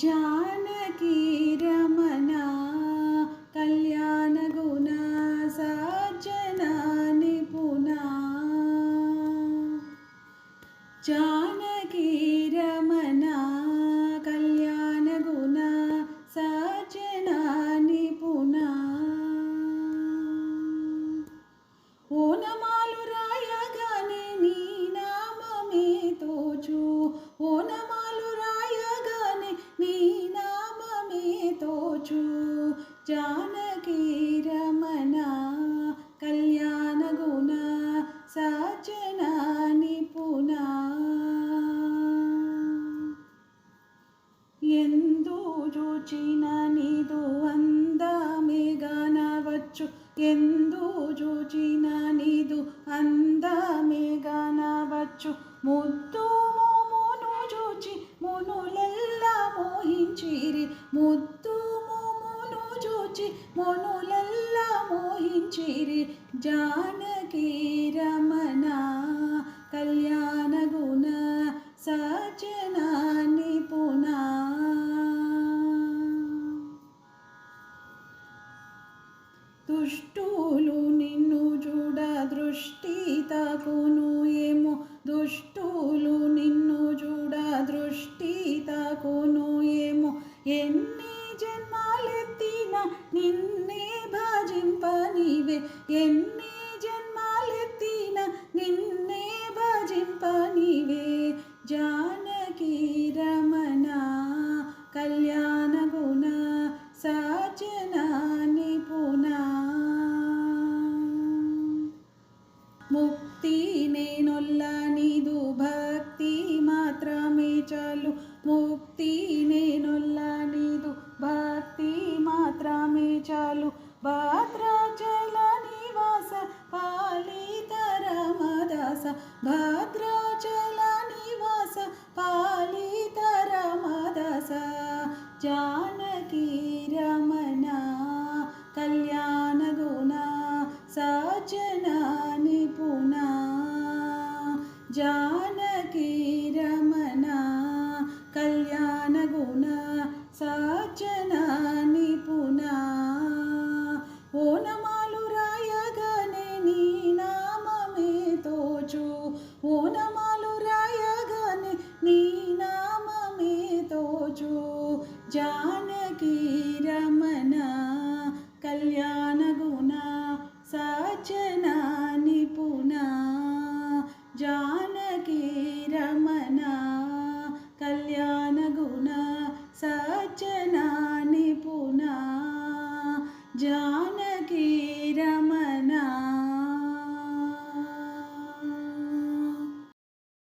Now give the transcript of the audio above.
जानकीरमना कल्याणगुणा सज्जना पुना जानकीरमना చూచిన నీదు అందమే గానవచ్చు ఎందు చూచిన నీదు అందమే గానవచ్చు ముద్దు మోమును చూచి మునులెల్లా మోహించిరి. ముద్దు మోమును చూచి మునులెల్లా మోహించిరి. జానకీ రమణ కళ్యాణ గుణ దుష్టులు నిన్ను చూడ దృష్టి తాకును ఏమో. దుష్టులు నిన్ను చూడ దృష్టి తాకును ఏమో. ఎన్ని జన్మాలెత్తిన నిన్నే భజింపనివే. ఎన్ని జన్మాలెత్తిన నిన్నే భజింపనివే. జా ముక్తి నేనొల్ల నీదు భక్తి మాత్రమే చాలు. ముక్తి నేనొల్ల నీదు భక్తి మాత్రమే చాలు. భద్రాచల నివాస పాలిత రమదాస. భద్రాచల నివాస పాలిత రమదాస. జానకీ జానకీ